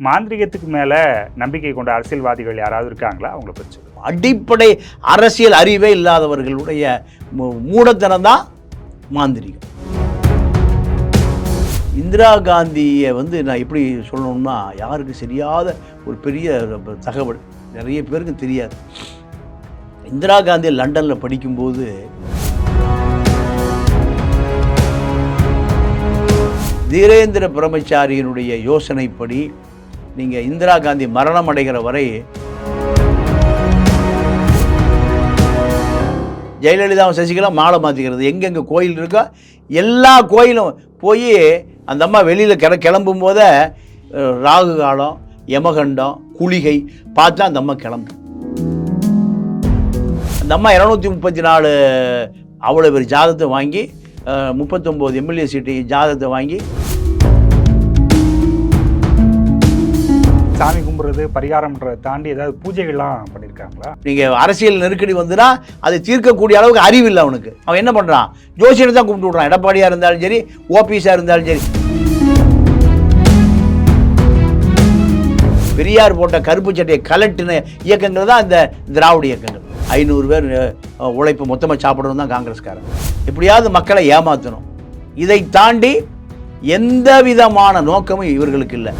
மாந்திரிகத்துக்கு மேலே நம்பிக்கை கொண்ட அரசியல்வாதிகள் யாராவது இருக்காங்களா? அவங்கள பற்றி அடிப்படை அரசியல் அறிவே இல்லாதவர்களுடைய மூ- மூடத்தனம் தான் மாந்திரிகம். இந்திரா காந்தியை வந்து நான் எப்படி சொல்லணும்னா யாருக்கு சரியாத ஒரு பெரிய தகவல் நிறைய பேருக்கு தெரியாது. இந்திரா காந்தி லண்டனில் படிக்கும்போது தீரேந்திர பிரம்மச்சாரியினுடைய யோசனைப்படி நீங்கள் இந்திரா காந்தி மரணம் அடைகிற வரை ஜெயலலிதாவும் சசிகலா மாலை மாற்றிக்கிறது எங்கெங்கே கோயில் இருக்கோ எல்லா கோயிலும் போய் அந்த அம்மா வெளியில் கிள கிளம்பும் போதே ராகு காலம் யமகண்டம் குளிகை பார்த்தா அந்த அம்மா கிளம்பும். அந்த அம்மா இரநூத்தி முப்பத்தி நாலு அவ்வளோ பேர் ஜாதத்தை வாங்கி முப்பத்தொம்போது எம்எல்ஏ சீட்டு ஜாதத்தை வாங்கி சாமி கும்பிட்றது பரிகாரம்ன்றதை தாண்டி ஏதாவது பூஜைகள்லாம் பண்ணியிருக்காங்களா நீங்கள் அரசியல் நெருக்கடி வந்துன்னா அதை தீர்க்கக்கூடிய அளவுக்கு அறிவு இல்லை அவனுக்கு. அவன் என்ன பண்ணுறான் ஜோசியனை தான் கும்பிட்டு விட்றான். எடப்பாடியாக இருந்தாலும் சரி ஓபிஎஸாக இருந்தாலும் சரி. பெரியார் போட்ட கருப்பு சட்டையை கலட்டின இயக்கங்கள் தான் இந்த திராவிட இயக்கங்கள். ஐநூறு பேர் உழைப்பு மொத்தமாக சாப்பிடணும் தான் காங்கிரஸ்காரன். எப்படியாவது மக்களை ஏமாற்றணும் இதை தாண்டி எந்த விதமான நோக்கமும் இவர்களுக்கு இல்லை.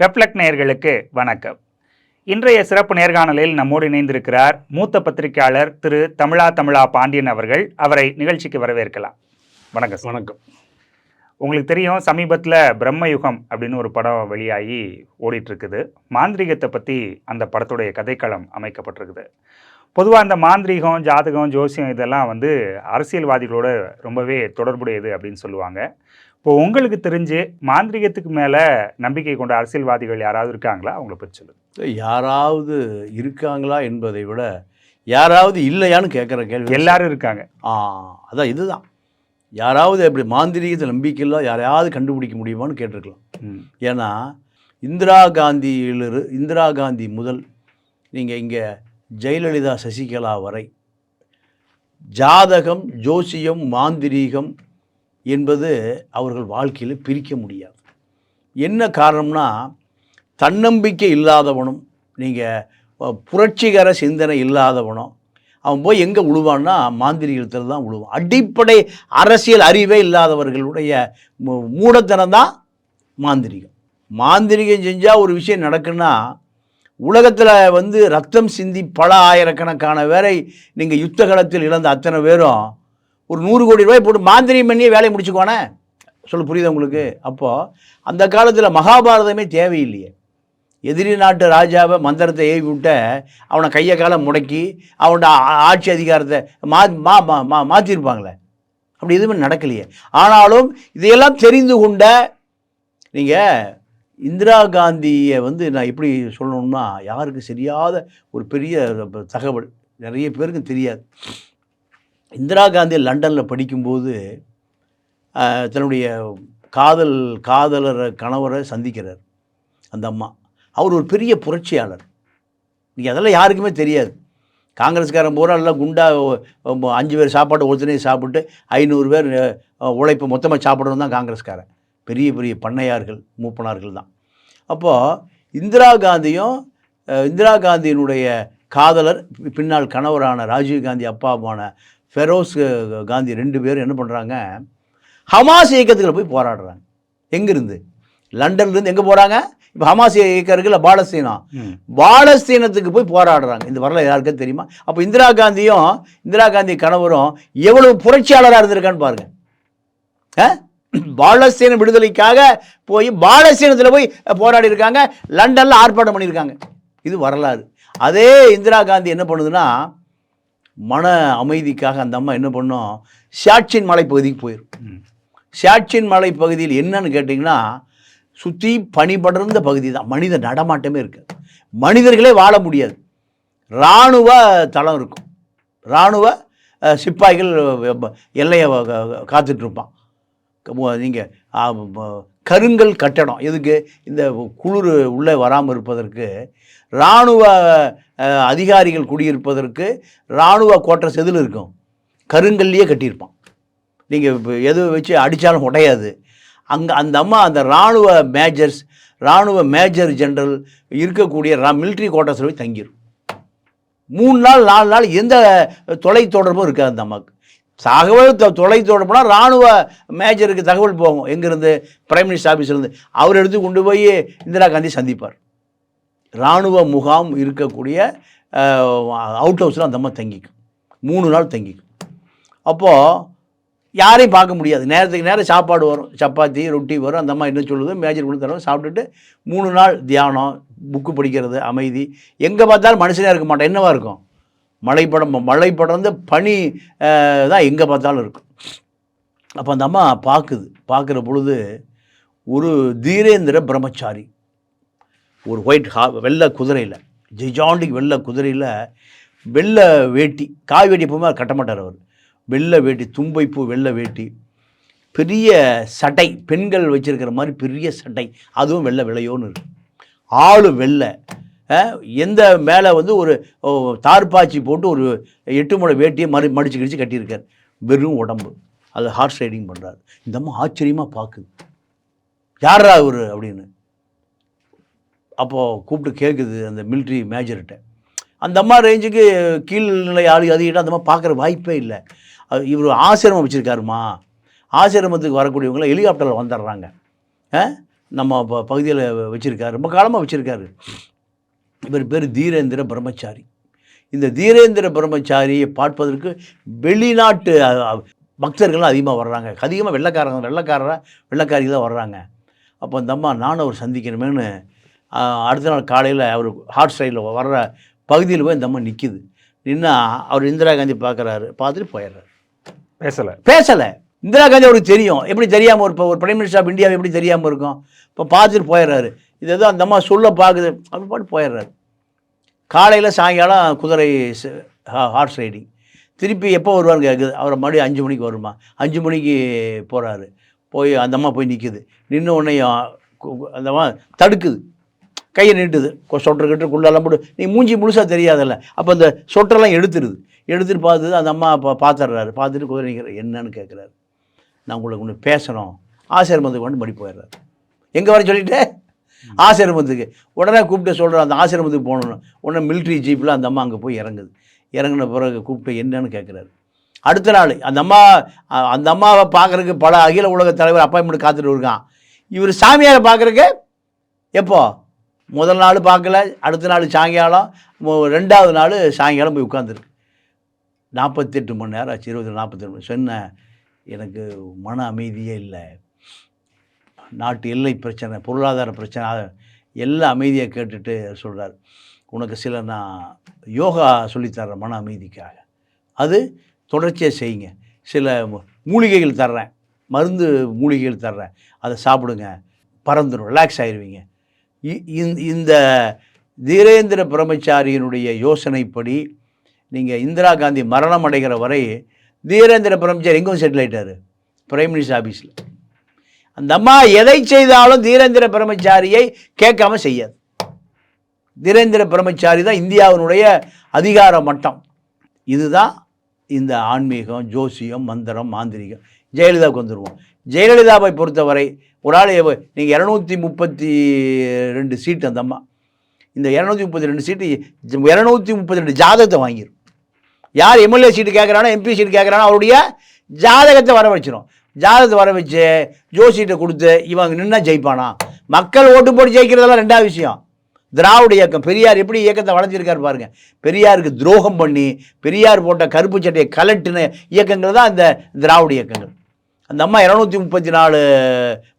ரெப்லெக்ட் நேயர்களுக்கு வணக்கம். இன்றைய சிறப்பு நேர்காணலில் நம்மோடு இணைந்திருக்கிறார் மூத்த பத்திரிகையாளர் திரு தமிழா தமிழா பாண்டியன் அவர்கள். அவரை நிகழ்ச்சிக்கு வரவேற்கலாம். வணக்கம். வணக்கம். உங்களுக்கு தெரியும் சமீபத்தில் பிரம்மயுகம் அப்படின்னு ஒரு படம் வெளியாகி ஓடிட்டு இருக்குது மாந்திரிகத்தை பற்றி அந்த படத்துடைய கதைக்களம் அமைக்கப்பட்டிருக்குது. பொதுவாக அந்த மாந்திரீகம் ஜாதகம் ஜோசியம் இதெல்லாம் வந்து அரசியல்வாதிகளோட ரொம்பவே தொடர்புடையது அப்படின்னு சொல்லுவாங்க. இப்போ உங்களுக்கு தெரிஞ்சு மாந்திரிகத்துக்கு மேலே நம்பிக்கை கொண்ட அரசியல்வாதிகள் யாராவது இருக்காங்களா? அவங்கள பற்றி சொல்லுங்க. யாராவது இருக்காங்களா என்பதை விட யாராவது இல்லையான்னு கேட்குற கேள்வி. எல்லாரும் இருக்காங்க. ஆ அதான் இதுதான். யாராவது அப்படி மாந்திரீகத்தில் நம்பிக்கை இல்லை யாரையாவது கண்டுபிடிக்க முடியுமான்னு கேட்டிருக்கலாம். ஏன்னா இந்திரா காந்தியிலிரு இந்திரா காந்தி முதல் நீங்கள் இங்கே ஜெயலலிதா சசிகலா வரை ஜாதகம் ஜோசியம் மாந்திரீகம் என்பது அவர்கள் வாழ்க்கையில் பிரிக்க முடியாது. என்ன காரணம்னா தன்னம்பிக்கை இல்லாதவனும் நீங்கள் புரட்சிகர சிந்தனை இல்லாதவனும் அவன் போய் எங்கே உழுவான்னா மாந்திரிகத்தில் தான் உழுவான். அடிப்படை அரசியல் அறிவே இல்லாதவர்களுடைய மூ- மூடத்தனம் தான் மாந்திரிகம். மாந்திரிகம் செஞ்சால் ஒரு விஷயம் நடக்குன்னா உலகத்தில் வந்து ரத்தம் சிந்தி பல ஆயிரக்கணக்கான பேரை நீங்கள் யுத்த களத்தில் இழந்த அத்தனை பேரும் ஒரு நூறு கோடி ரூபாய் போட்டு மாந்திரியம் பண்ணியே வேலையை முடிச்சுக்கோனே சொல்ல புரியுது உங்களுக்கு? அப்போது அந்த காலத்தில் மகாபாரதமே தேவையில்லையே. எதிரி நாட்டு ராஜாவை மந்திரத்தை ஏவி விட்ட அவனை கையை காலை முடக்கி அவனோட ஆ- ஆட்சி அதிகாரத்தை மா மா மா- மா மாற்றிருப்பாங்களே அப்படி எதுவுமே நடக்கலையே. ஆனாலும் இதையெல்லாம் தெரிந்து கொண்ட நீங்கள் இந்திரா காந்தியை வந்து நான் எப்படி சொல்லணும்னா யாருக்கு சரியாத ஒரு பெரிய தகவல். நிறைய பேருக்கு தெரியாது. இந்திரா காந்தி லண்டனில் படிக்கும்போது தன்னுடைய காதல் காதலர் கணவரை சந்திக்கிறார். அந்த அம்மா. அவர் ஒரு பெரிய புரட்சியாளர். இன்றைக்கி அதெல்லாம் யாருக்குமே தெரியாது. காங்கிரஸ்காரன் பூரா எல்லாம் குண்டா அஞ்சு பேர் சாப்பாடு ஒருத்தனே சாப்பிட்டு ஐநூறு பேர் உழைப்பு மொத்தமாக சாப்பிடணும் தான் காங்கிரஸ்காரன். பெரிய பெரிய பண்ணையார்கள் மூப்பனார்கள் தான். அப்போது இந்திரா காந்தியும் இந்திரா காந்தியினுடைய காதலர் பின்னால் கணவரான ராஜீவ் காந்தி அப்பாவான ஃபெரோஸ் காந்தி ரெண்டு பேரும் என்ன பண்ணுறாங்க ஹமாஸ் இயக்கத்தில் போய் போராடுறாங்க. எங்கேருந்து? லண்டன்லேருந்து எங்கே போகிறாங்க இப்போ ஹமாஸ் இயக்கம் இருக்குல்ல பாலஸ்தீனம். பாலஸ்தீனத்துக்கு போய் போராடுறாங்க. இந்த வரலாறு யாருக்கும் தெரியுமா? அப்போ இந்திரா காந்தியும் இந்திரா காந்தி கணவரும் எவ்வளவு புரட்சியாளராக இருந்திருக்கான்னு பாருங்க. ஆ? பாலஸ்தீன விடுதலைக்காக போய் பாலஸ்தீனத்தில் போய் போராடி இருக்காங்க. லண்டனில் ஆர்ப்பாட்டம் பண்ணியிருக்காங்க. இது வரலாறு. அதே இந்திரா காந்தி என்ன பண்ணுதுன்னா மன அமைதிக்காக அந்த அம்மா என்ன பண்ணும்? ஷாட்சின் மலைப்பகுதிக்கு போயிடும் ம். ஷாட்சின் மலை பகுதியில் என்னன்னு கேட்டிங்கன்னா சுற்றி பனி படர்ந்த பகுதி தான். மனித நடமாட்டமே இருக்குது மனிதர்களே வாழ முடியாது. இராணுவ தளம் இருக்கும். இராணுவ சிப்பாய்கள் எல்லையை காத்துட்ருப்பான். நீங்கள் கருங்கல் கட்டடம். எதுக்கு? இந்த குளிர் உள்ளே வராமல் இருப்பதற்கு இராணுவ அதிகாரிகள் குடியிருப்பதற்கு இராணுவ கோட்டை செதில் இருக்கும். கருங்கல்லையே கட்டியிருப்பான். நீங்கள் எது வச்சு அடித்தாலும் உடையாது. அங்கே அந்த அம்மா அந்த இராணுவ மேஜர்ஸ் இராணுவ மேஜர் ஜெனரல் இருக்கக்கூடிய மிலிட்ரி கோட்டர்ஸில் போய் தங்கிடும் மூணு நாள் நாலு நாள் எந்த தொலை தொடர்பும் இருக்காது அந்த அம்மாவுக்கு. தகவல் தொலை தொடர்புனா இராணுவ மேஜருக்கு தகவல் போகும். எங்கேருந்து? பிரைம் மினிஸ்டர் ஆஃபீஸ்லேருந்து அவர் எடுத்து கொண்டு போய் இந்திரா காந்தி சந்திப்பார். இராணுவ முகாம் இருக்கக்கூடிய அவுட் ஹவுஸில் அந்த அம்மா தங்கிக்கும். மூணு நாள் தங்கிக்கும். அப்போது யாரையும் பார்க்க முடியாது. நேரத்துக்கு நேரம் சாப்பாடு வரும். சப்பாத்தி ரொட்டி வரும். அந்த அம்மா என்ன சொல்லுது? மேஜர் கொண்டு தரோம் சாப்பிட்டுட்டு மூணு நாள் தியானம் புக்கு படிக்கிறது அமைதி. எங்கே பார்த்தாலும் மனுஷனே இருக்க மாட்டேன். என்னவா இருக்கும்? மழைப்படம் படம் மழை பனி தான் எங்கே பார்த்தாலும் இருக்கும். அப்போ அந்த அம்மா பார்க்குது. பார்க்குற பொழுது ஒரு தீரேந்திர பிரம்மச்சாரி. ஒரு ஒயிட் ஹா வெள்ளை குதிரையில் ஜிஜாண்டிக் வெள்ளை குதிரையில் வெள்ளை வேட்டி காய் வேட்டி எப்பவுமே கட்ட மாட்டார் அவர். வெள்ளை வேட்டி தும்பைப்பூ வெள்ளை வேட்டி பெரிய சட்டை பெண்கள் வச்சுருக்கிற மாதிரி பெரிய சட்டை அதுவும் வெள்ளை விளையோன்னு இருக்குது ஆளு வெள்ளை. எந்த மேலே வந்து ஒரு தார்பாய்ச்சி போட்டு ஒரு எட்டு முளை வேட்டியை மறு மடிச்சு கிடிச்சு கட்டியிருக்கார். வெறும் உடம்பு. அது ஹார்ஸ் ரைடிங் பண்ணுறாரு இந்த அம்மா ஆச்சரியமாக பார்க்குது யாரா அவர் அப்படின்னு. அப்போது கூப்பிட்டு கேட்குது அந்த மிலிட்ரி மேஜர்கிட்ட அந்த அம்மா ரேஞ்சுக்கு கீழ்நிலை ஆளு அதிகிட்ட அந்த அம்மா பார்க்குற வாய்ப்பே இல்லை. இவர் ஆசிரமம் வச்சுருக்காருமா? ஆசிரமத்துக்கு வரக்கூடியவங்களாம் ஹெலிகாப்டரில் வந்துடுறாங்க. நம்ம ப பகுதியில் வச்சுருக்காரு. ரொம்ப காலமாக வச்சுருக்காரு. இவர் பேர் தீரேந்திர பிரம்மச்சாரி. இந்த தீரேந்திர பிரம்மச்சாரியை பார்ப்பதற்கு வெளிநாட்டு அ, பக்தர்கள் அதிகமாக வர்றாங்க. அதிகமாக வெள்ளைக்காரங்க வெள்ளக்காரராக வெள்ளக்காரி தான் வர்றாங்க. அப்போ அந்த அம்மா நானும் அவர் சந்திக்கணுமேனு அடுத்த நாள் காலையில் அவர் ஹாட் ஸ்டைலில் வர்ற பகுதியில் போய் இந்த அம்மா நிற்கிது நின்னா அவர் இந்திரா காந்தி பார்க்குறாரு பார்த்துட்டு போயிடுறாரு. பேசலை. பேசலை. இந்திரா காந்தி அவருக்கு தெரியும். எப்படி தெரியாமல் ஒரு இப்போ ஒரு பிரைம் மினிஸ்டர் ஆஃப் இந்தியா எப்படி தெரியாமல் இருக்கும்? இப்போ பார்த்துட்டு போயிடுறாரு. இது ஏதோ அந்த அம்மா சொல்ல பார்க்குது அப்படி பாட்டு போயிடுறாரு. காலையில் சாயங்காலம் குதிரை ஹார்ஸ் ரைடிங் திருப்பி எப்போ வருவாருன்னு கேட்குது அவரை மறுபடியும் அஞ்சு மணிக்கு வருமா? அஞ்சு மணிக்கு போகிறாரு போய் அந்த அம்மா போய் நிற்குது நின்று உன்னையும் அந்த அம்மா தடுக்குது. கையை நீட்டுது. கொ- சொட்டர் கிட்ட குள்ளெல்லாம் போட்டு நீ மூஞ்சி முழுசாக தெரியாதல்ல. அப்போ அந்த சொட்டரெல்லாம் எடுத்துருது. எடுத்துட்டு பார்த்துது அந்த அம்மா பா பார்த்துட்றாரு பார்த்துட்டு குதிரை நிற்கிற என்னன்னு கேட்குறாரு நான் உங்களுக்கு ஒன்று பேசணும் ஆசிரமத்துக்கு கொண்டு மடி போயிடுறாரு. எங்கே வர சொல்லிட்டு? ஆசிரமத்துக்கு உடனே கூப்பிட்டு சொல்கிறேன் அந்த ஆசிரமத்துக்கு போகணும் உடனே மிலிட்ரி ஜீப்பில் அந்த அம்மா அங்கே போய் இறங்குது. இறங்கின பிறகு கூப்பிட்டு என்னன்னு கேட்குறாரு அடுத்த நாள் அந்த அம்மா அந்த அம்மாவை பார்க்குறக்கு பல அகில உலக தலைவர் அப்பாயின்மெண்ட் காத்துட்டு இருக்கான். இவர் சாமியாரை பார்க்குறக்கு எப்போ? முதல் நாள் பார்க்கல அடுத்த நாள் சாயங்காலம் ரெண்டாவது நாள் சாயங்காலம் போய் உட்காந்துருக்கு நாற்பத்தெட்டு மணி நேரம் ஆச்சு இருபது நாற்பத்தெட்டு மணி சொன்னேன் எனக்கு மன அமைதியே இல்லை. நாட்டு எல்லை பிரச்சனை பொருளாதார பிரச்சனை எல்லாம் அமைதியை கேட்டுட்டு சொல்கிறார் உனக்கு சில நான் யோகா சொல்லித்தர்றேன் மன அமைதிக்காக. அது தொடர்ச்சியாக செய்யுங்க. சில மூலிகைகள் தர்றேன் மருந்து மூலிகைகள் தர்றேன். அதை சாப்பிடுங்க பறந்துடும் ரிலாக்ஸ் ஆயிடுவீங்க இந்த- இந்த தீரேந்திர பிரம்மச்சாரியினுடைய யோசனைப்படி நீங்கள் இந்திரா காந்தி மரணம் அடைகிற வரை தீரேந்திர பிரம்மச்சாரி எங்கும் செட்டில் ஆகிட்டார் பிரைம் மினிஸ்டர் ஆஃபீஸில் அந்த அம்மா எதை செய்தாலும் தீரேந்திர பிரம்மச்சாரியை கேட்காம செய்யாது. தீரேந்திர பிரம்மச்சாரி தான் இந்தியாவினுடைய அதிகார மட்டம். இதுதான் இந்த ஆன்மீகம் ஜோசியம் மந்திரம் மாந்திரிகம். ஜெயலலிதாவுக்கு வந்துடுவோம் ஜெயலலிதாவை பொறுத்தவரை ஒரு ஆள் நீங்கள் இரநூத்தி முப்பத்தி ரெண்டு சீட்டு அந்த அம்மா. இந்த இரநூத்தி முப்பத்தி ரெண்டு சீட்டு இரநூத்தி முப்பத்தி ரெண்டு ஜாதகத்தை வாங்கிடும் யார் எம்எல்ஏ சீட்டு கேட்குறானோ எம்பி சீட்டு கேட்குறானோ அவருடைய ஜாதகத்தை வர வச்சிரும் ஜாதகத்தை வர வச்சு ஜோசியிட்ட கொடுத்து இவங்க நின்னா ஜெயிப்பானா? மக்கள் ஓட்டு போட்டு ஜெயிக்கிறதெல்லாம் ரெண்டாவது விஷயம். திராவிட இயக்கம் பெரியார் எப்படி இயக்கத்தை வளர்த்திருக்காரு பாருங்க. பெரியாருக்கு துரோகம் பண்ணி பெரியார் போட்ட கருப்பு சட்டையை கலட்டின இயக்கங்கள் தான் இந்த திராவிட இயக்கங்கள். அந்த அம்மா இரநூத்தி முப்பத்தி நாலு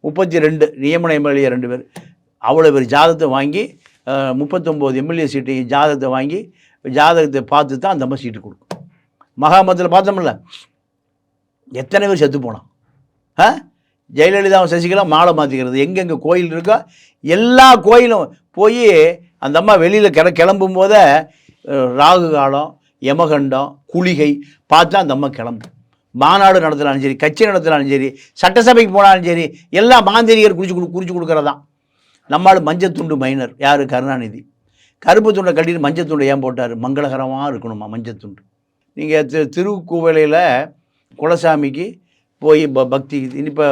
முப்பத்தி ரெண்டு நியமன எம்எல்ஏ ரெண்டு பேர். அவ்வளோ பேர் ஜாதகத்தை வாங்கி முப்பத்தொம்போது எம்எல்ஏ சீட்டையும் ஜாதகத்தை வாங்கி ஜாதகத்தை பார்த்து தான் அந்த அம்மா சீட்டு கொடுக்கும். மகாமத்தில் பார்த்தோம்ல எத்தனை பேர் செத்து போனான்? ஆ? ஜெயலலிதாவும் சசிகலா மாலை மாற்றிக்கிறது எங்கெங்கே கோயில் இருக்கோ எல்லா கோயிலும் போய் அந்த அம்மா வெளியில் கிள கிளம்பும் போதே ராகு காலம் யமகண்டம் குளிகை பார்த்தா அந்த அம்மா கிளம்பும் மாநாடு நடத்தினாலும் சரி கட்சி நடத்தினாலும் சரி சட்டசபைக்கு போனாலும் சரி எல்லா மாந்திரிகர் குறிச்சு கொடு குறிச்சு கொடுக்குறதான் நம்மால் மஞ்சள் துண்டு மைனர். யார்? கருணாநிதி. கருப்பு துண்டை கட்டிட்டு மஞ்சள் துண்டை ஏன் போட்டார்? மங்களகரமாக இருக்கணுமா மஞ்சள் துண்டு நீங்கள் திரு திருக்குவலையில் குலசாமிக்கு போய் ப பக்தி இப்போ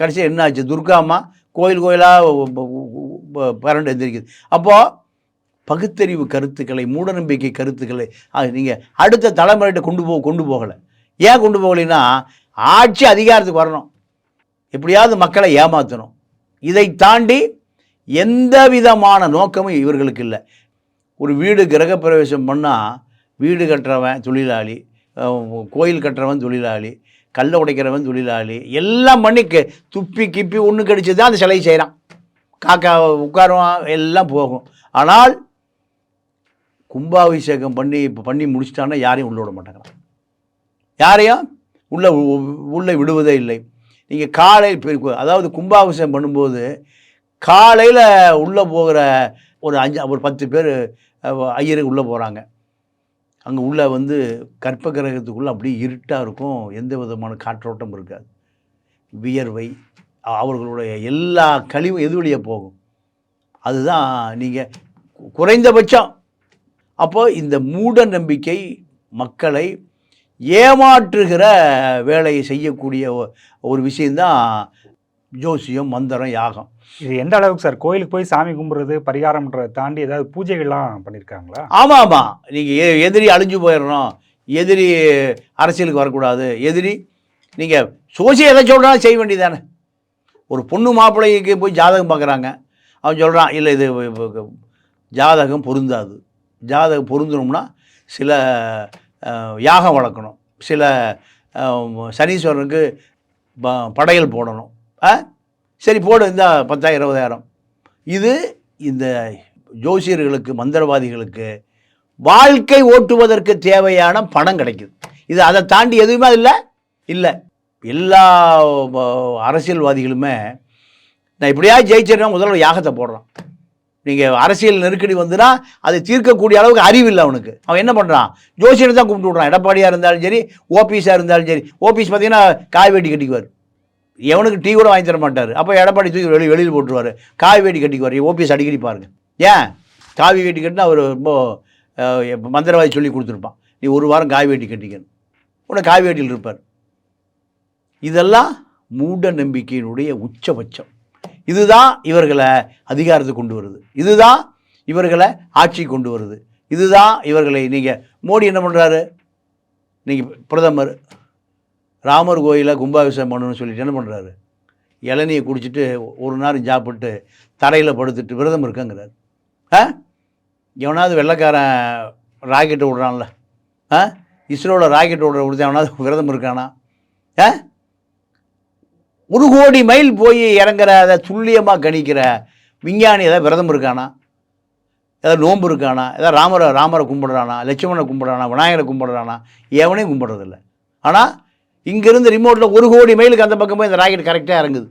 கடைசியாக என்ன ஆச்சு துர்காம்மா கோயில் கோயிலாக பரண்டு எந்திரிக்குது. அப்போது பகுத்தறிவு கருத்துக்களை மூடநம்பிக்கை கருத்துக்களை நீங்கள் அடுத்த தலைமுறைகிட்ட கொண்டு போ கொண்டு போகலை. ஏன் கொண்டு போகலைன்னா ஆட்சி அதிகாரத்துக்கு வரணும். எப்படியாவது மக்களை ஏமாற்றணும் இதை தாண்டி எந்த விதமான நோக்கமும் இவர்களுக்கு இல்லை. ஒரு வீடு கிரகப்பிரவேசம் பண்ணால் வீடு கட்டுறவன் தொழிலாளி கோயில் கட்டுறவன் தொழிலாளி கல்லை உடைக்கிறவன் தொழிலாளி. எல்லாம் பண்ணி துப்பி கிப்பி ஒன்று கடிச்சு தான் அந்த சிலையை செய்கிறான் காக்கா உட்காருவான் எல்லாம் போகும். ஆனால் கும்பாபிஷேகம் பண்ணி இப்போ பண்ணி முடிச்சிட்டான்னா யாரையும் உள்ள விட மாட்டாங்க யாரையும்? உள்ளே உள்ளே விடுவதே இல்லை. நீங்கள் காலை பெருக்கு- அதாவது கும்பாபிஷேகம் பண்ணும்போது காலையில் உள்ளே போகிற ஒரு அஞ்சு ஒரு பத்து பேர் ஐயருக்கு உள்ளே போகிறாங்க அங்கே உள்ளே வந்து கற்ப கிரகத்துக்குள்ளே அப்படியே இருட்டாக இருக்கும். எந்த விதமான காற்றோட்டம் இருக்காது. வியர்வை அவர்களுடைய எல்லா கழிவும் எது வழியாக போகும்? அதுதான் நீங்கள் குறைந்தபட்சம். அப்போ இந்த மூட நம்பிக்கை மக்களை ஏமாற்றுகிற வேலையை செய்யக்கூடிய ஒரு விஷயந்தான் ஜோசியம் மந்திரம் யாகம். இது எந்த அளவுக்கு சார்? கோயிலுக்கு போய் சாமி கும்பிட்றது பரிகாரம்ன்றதை தாண்டி ஏதாவது பூஜைகள்லாம் பண்ணியிருக்காங்களா ஆமாம் ஆமாம் நீங்கள் எதிரி அழிஞ்சு போயிடணும். எதிரி அரசியலுக்கு வரக்கூடாது. எதிரி நீங்கள் சோசியம் எதை சொல்கிறாலும் செய்ய வேண்டியதானே ஒரு பொண்ணு மாப்பிள்ளைக்கு போய் ஜாதகம் பார்க்குறாங்க. அவன் சொல்கிறான் இல்லை இது ஜாதகம் பொருந்தாது. ஜாதகம் பொருந்தணும்னா சில யாகம் வளர்க்கணும். சில சனீஸ்வரனுக்கு ப- படையல் போடணும். ஆ? சரி போடு இந்த பத்தாயிரம் இருபதாயிரம். இது இந்த ஜோசியர்களுக்கு மந்திரவாதிகளுக்கு வாழ்க்கை ஓட்டுவதற்கு தேவையான பணம் கிடைக்குது. இது அதை தாண்டி எதுவுமே இல்லை? இல்லை. எல்லா அரசியல்வாதிகளுமே நான் இப்படியா ஜெயிச்சிருக்கேன் முதல்ல யாகத்தை போடுறான். நீங்கள் அரசியல் நெருக்கடி வந்துன்னா அதை தீர்க்கக்கூடிய அளவுக்கு அறிவு இல்லை அவனுக்கு. அவன் என்ன பண்ணுறான் ஜோசியர் தான் கூப்பிட்டு விட்றான். எடப்பாடியாக இருந்தாலும் சரி ஓபிஸாக இருந்தாலும் சரி. ஓபிஸ் பார்த்தீங்கன்னா காய் வேட்டி கட்டிக்குவார். எவனுக்கு டீ கூட வாங்கி தர மாட்டார். அப்போ எடப்பாடி தூக்கி வெளியே வெளியில் போட்டுருவார். காவி வேட்டி கட்டிக்குவார். ஓபிஎஸ் அடிக்கடி பாருங்க. ஏன்? காவி வேட்டி கட்டினா அவர் ரொம்ப மந்திரவாதி சொல்லி கொடுத்துருப்பான். நீ ஒரு வாரம் காவி வேட்டி கட்டிக்கணும். உடனே காவி வேட்டியில் இருப்பார். இதெல்லாம் மூட நம்பிக்கையினுடைய உச்சபட்சம். இதுதான் இவர்களை அதிகாரத்தை கொண்டு வருது. இதுதான் இவர்களை ஆட்சி கொண்டு வருது. இதுதான் இவர்களை நீங்கள் மோடி என்ன பண்ணுறாரு நீங்கள் பிரதமர் ராமர் கோயிலை கும்பாபிஷேகம் பண்ணணும்னு சொல்லிட்டு என்ன பண்ணுறாரு இளநியை குடிச்சிட்டு ஒரு நேரம் சாப்பிட்டு தரையில் படுத்துட்டு விரதம் இருக்கங்கிறார். ஆ? எவனாவது வெள்ளைக்காரன் ராக்கெட்டு விடுறான்ல ஆ? இஸ்ரோவில் ராக்கெட் விடுற கொடுத்து எவனாவது விரதம் இருக்கானா? ஆ? ஒரு கோடி மைல் போய் இறங்குற அதை துல்லியமாக கணிக்கிற விஞ்ஞானி ஏதாவது விரதம் இருக்கானா? ஏதாவது நோன்பு இருக்கானா? ஏதாவது ராமரை ராமரை கும்பிடுறானா? லட்சுமணனை கும்பிடுறானா? விநாயகரை கும்பிடுறானா? எவனையும் கும்பிட்றதில்ல. ஆனால் இங்கேருந்து ரிமோட்டில் ஒரு கோடி மைலுக்கு அந்த பக்கம் போய் இந்த ராக்கெட் கரெக்டாக இறங்குது.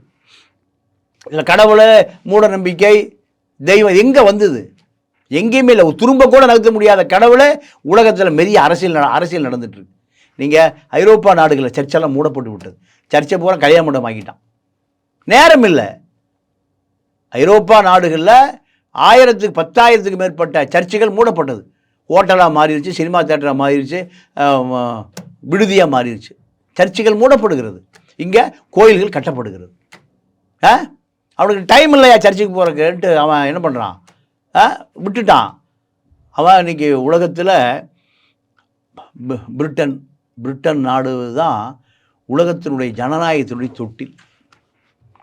இதில் கடவுளை மூட நம்பிக்கை தெய்வம் எங்கே வந்தது? எங்கேயுமே இல்லை. ஒரு துரும்ப கூட நகர்த்த முடியாத கடவுளை உலகத்தில் பெரிய அரசியல் நட- அரசியல் நடந்துட்டுருக்கு. நீங்கள் ஐரோப்பா நாடுகளில் சர்ச்செல்லாம் மூடப்பட்டு விட்டது. சர்ச்சை பூரா கல்யாண மண்டபம் ஆக்கிட்டான் நேரம் இல்லை. ஐரோப்பா நாடுகளில் ஆயிரத்துக்கு பத்தாயிரத்துக்கு மேற்பட்ட சர்ச்சுகள் மூடப்பட்டது. ஹோட்டலாக மாறிடுச்சு சினிமா தேட்டராக மாறிடுச்சு விடுதியாக மாறிடுச்சு சர்ச்சுகள் மூடப்படுகிறது. இங்கே கோயில்கள் கட்டப்படுகிறது. ஆ? அவனுக்கு டைம் இல்லையா சர்ச்சுக்கு போகிறக்குன்ட்டு அவன் என்ன பண்ணுறான் ஆ? விட்டுட்டான். அவன் இன்னைக்கு உலகத்தில் பிரிட்டன் பிரிட்டன் நாடு தான் உலகத்தினுடைய ஜனநாயகத்தினுடைய தொட்டில்.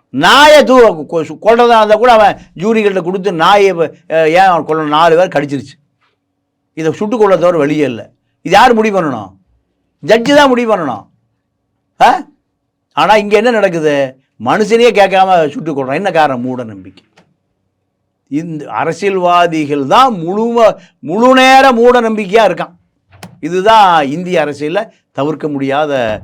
நாயை தூ கொ- இருந்தால் கூட அவன் ஜூரிகள்கிட்ட கொடுத்து நாயை ஏன் அவன் கொள்ள நாலு பேர் கடிச்சிருச்சு. இதை சுட்டு கொள்ள தவிர வெளியே இல்லை. இது யார் முடிவு பண்ணணும்? ஜட்ஜு தான் முடிவு பண்ணணும். ஆ? ஆனால் இங்கே என்ன நடக்குது? மனுஷனையே கேட்காம சுட்டு கொள்றான். என்ன காரணம்? மூட நம்பிக்கை. இந்த அரசியல்வாதிகள் தான் முழும முழு நேர மூட நம்பிக்கையாக இருக்கான். இதுதான் இந்திய அரசியலில் தவிர்க்க முடியாத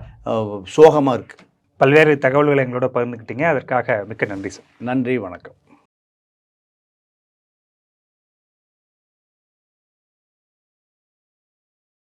சோகமாக இருக்குது பல்வேறு தகவல்களை எங்களோட பகிர்ந்துக்கிட்டீங்க அதற்காக மிக்க நன்றி சார். நன்றி வணக்கம்.